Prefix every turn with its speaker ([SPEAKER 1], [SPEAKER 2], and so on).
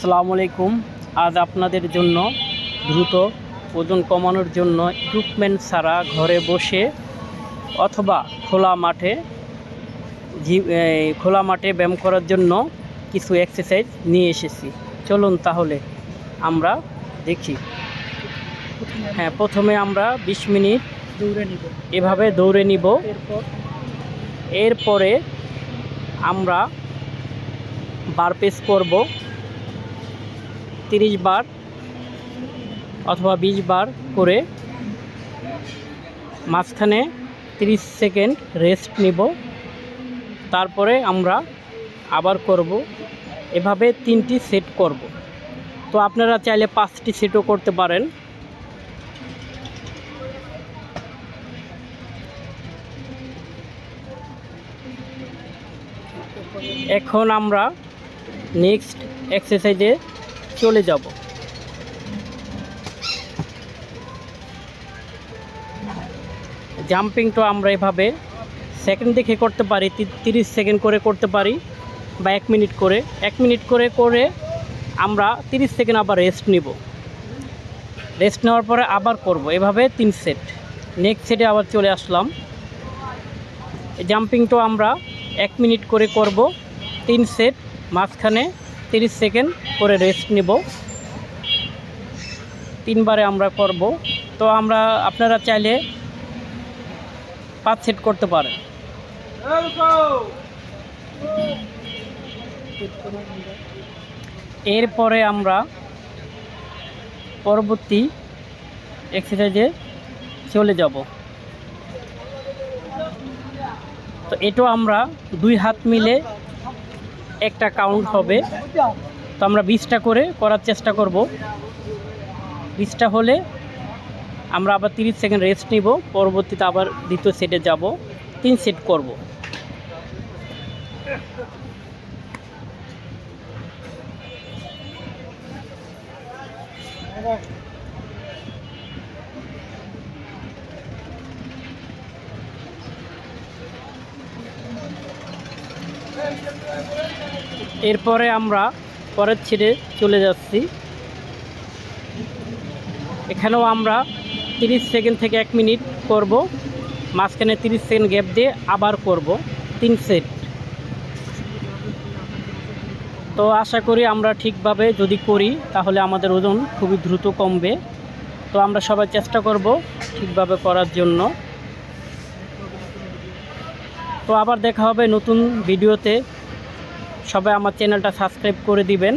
[SPEAKER 1] আসসালামু আলাইকুম। আজ আপনাদের জন্য দ্রুত ওজন কমানোর জন্য ইকুইপমেন্ট ছাড়া ঘরে বসে অথবা খোলা মাঠে খোলা মাঠে ব্যায়াম করার জন্য কিছু এক্সারসাইজ নিয়ে এসেছি। চলুন তাহলে আমরা দেখি। হ্যাঁ প্রথমে আমরা বিশ মিনিট
[SPEAKER 2] দৌড়ে নিব।
[SPEAKER 1] এভাবে দৌড়ে নিব।
[SPEAKER 2] এরপরে?
[SPEAKER 1] আমরা বার পেস করব। তিরিশ বার অথবা বিশ বার করে মাঝখানে তিরিশ সেকেন্ড রেস্ট নিব। তারপরে আমরা আবার করব। এভাবে তিনটি সেট করব। তো আপনারা চাইলে পাঁচটি সেটও করতে পারেন। এখন আমরা নেক্সট এক্সারসাইজে চলে যাব। জাম্পিংটা আমরা এভাবে সেকেন্ড দেখে করতে পারি তিরিশ সেকেন্ড করে করতে পারি বা এক মিনিট করে। এক মিনিট করে করে আমরা তিরিশ সেকেন্ড আবার রেস্ট নিব। রেস্ট নেওয়ার পরে আবার করব, এভাবে তিন সেট নেক্সট সেটে আবার চলে আসলাম। জাম্পিংটা আমরা এক মিনিট করে করব, তিন সেট মাঝখানে তিরিশ সেকেন্ড করে রেস্ট নেব। তিনবারে আমরা করব। তো আমরা আপনারা চাইলে পাঁচ সেট করতে পারেন। এরপর আমরা পরবর্তী এক্সারসাইজে চলে যাব। তো এটাও আমরা দুই হাত মিলে একটা কাউন্ট হবে। তো আমরা বিশটা করে করার চেষ্টা করব। বিশটা হলে আমরা আবার তিরিশ সেকেন্ড রেস্ট নিব। পরবর্তীতে আবার দ্বিতীয় সেটে যাব। তিন সেট করব। এরপরে আমরা পরের ছেড়ে চলে যাচ্ছি। এখানেও আমরা তিরিশ সেকেন্ড থেকে এক মিনিট করব। মাঝখানে তিরিশ সেকেন্ড গ্যাপ দিয়ে আবার করব। তিন সেট। তো আশা করি আমরা ঠিকভাবে যদি করি, তাহলে আমাদের ওজন খুবই দ্রুত কমবে। তো আমরা সবাই চেষ্টা করব ঠিকভাবে করার জন্য। তো আবার দেখা হবে নতুন ভিডিওতে। সবাই আমার চ্যানেলটা সাবস্ক্রাইব করে দিবেন।